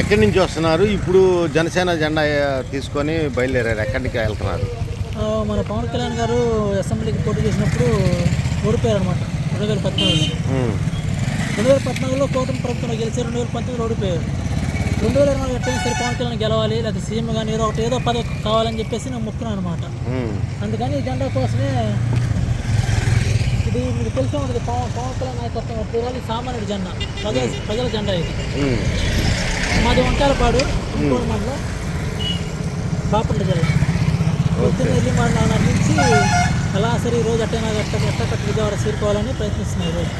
ఎక్కడి నుంచి వస్తున్నారు? ఇప్పుడు జనసేన జెండా తీసుకొని బయలుదేరారు. ఎక్కడికి వెళ్తున్నారు? మన పవన్ కళ్యాణ్ గారు అసెంబ్లీకి పోటీ చేసినప్పుడు ఓడిపోయారు అనమాట రెండు వేల పద్నాలుగులో. రెండు వేల పద్నాలుగులో కూటమి ప్రభుత్వంలో గెలిచి రెండు వేల పంతొమ్మిదిలో ఓడిపోయారు. రెండు వేల ఇరవై ఎట్టయినా సరే పవన్ కళ్యాణ్ గెలవాలి లేకపోతే సీఎం కానీ ఏదో ఒకటి ఏదో పదవి కావాలని చెప్పేసి నేను మొక్కున్నాను అనమాట అందుకని జెండా కోసమే ఇది మీకు తెలిసే ఉంటుంది పవన్ పవన్ కళ్యాణ్ నాయకత్వం సామాన్యుడి జెండా ప్రజల ప్రజల జెండా ఇది. మాది వంకాయలపాడు ఇంకోటి మండలం బాపట్ల జిల్లా పొద్దున్న వెళ్ళి మన నాన్న నుంచి ఎలా సరే ఈ రోజు అట్టైనా గట్ట గట్ట కట్ట విజయవాడ చేరుకోవాలని ప్రయత్నిస్తున్నాను ఈరోజు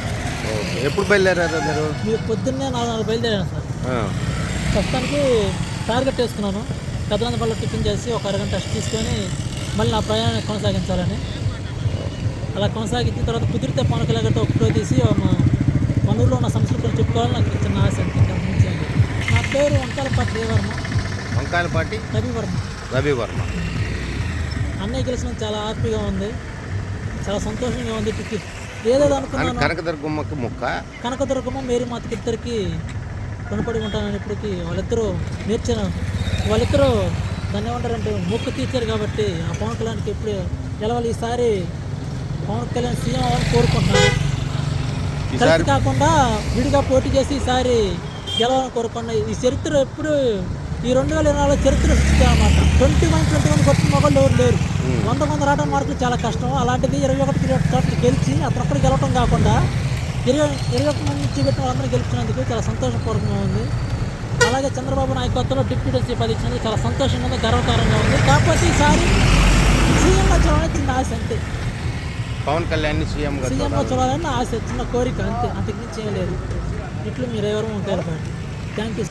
ఓకే. ఎప్పుడు బయలుదేరారు మీరు? మీరు పొద్దున్నే నాలుగు నాలుగు బయలుదేరాను సార్. ప్రస్తుతానికి టార్గెట్ వేసుకున్నాను. పెద్దలందపల్లి టిఫిన్ చేసి ఒక అరగంట రెస్ట్ తీసుకొని మళ్ళీ నా ప్రయాణాన్ని కొనసాగించాలని. అలా కొనసాగించిన తర్వాత కుదిరితే పవన్ కళ్యాణ్ గారితో తీసి మా మన ఊళ్ళో ఉన్న సంస్కృతిని చెప్పుకోవాలని నాకు చిన్న ఆశ అంతే ఇంకా మించి ఏం లేదు. నా పేరు వంకాలపాటి రవివర్మ. వంకాయలపాటి రవివర్మ. రవి వర్మ అన్నయ్య గెలిచినందుకు చాలా హ్యాపీగా ఉంది. చాలా సంతోషంగా ఉంది. ఇప్పటికి ఏదేదో అనుకున్నాను. కనకదుర్గమ్మకి ముక్క. కనకదుర్గమ్మ మేరీ మాతకి ఇద్దరికి రుణపడి ఉంటానని ఇప్పటికి వాళ్ళిద్దరూ నేర్చిన వాళ్ళిద్దరూ దాన్ని ఏమంటారంటే మొక్కు తీర్చారు కాబట్టి ఆ పవన్ కళ్యాణ్కి ఇప్పుడు గెలవాలి. ఈసారి పవన్ కళ్యాణ్ సీఎం అవ్వాలని కోరుకుంటున్నాను. కలిసి కాకుండా విడిగా పోటీ చేసి ఈసారి గెలవాలని కోరుకున్నాను ఈ చరిత్ర ఎప్పుడు ఈ రెండు వేల ఇరవై నాలుగు చరిత్ర అనమాట ట్వంటీ వన్ ట్వంటీ వన్ కొట్టిన మొగలు ఎవరు లేరు. వంద మంది రావడం మార్కులు చాలా కష్టం. అలాంటిది ఇరవై ఒకటి ఇరవై ఒకటి గెలిచి అతను ఒక్కడు గెలవడం కాకుండా ఇరవై ఇరవై ఒక్క మంది నుంచి పెట్టిన వాళ్ళందరూ గెలిచినందుకు చాలా సంతోషపూర్వకంగా ఉంది. అలాగే చంద్రబాబు నాయకత్వంలో డిప్యూటీ చీఫ్ అది ఇచ్చినందుకు చాలా సంతోషంగా ఉంది గర్వకారంగా ఉంది. కాకపోతే ఈసారి సీఎంగా చూడాలని చిన్న ఆశ అంతే. పవన్ కళ్యాణ్ సీఎంగా చూడాలని. ఆశ చిన్న కోరిక అంతే. అంతకు మించి ఏం లేదు. ఇట్లు మీరు ఎవరు ఉంటారు థ్యాంక్ యూ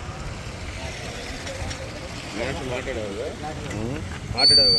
మాట్లాడావు మాట్లాడావు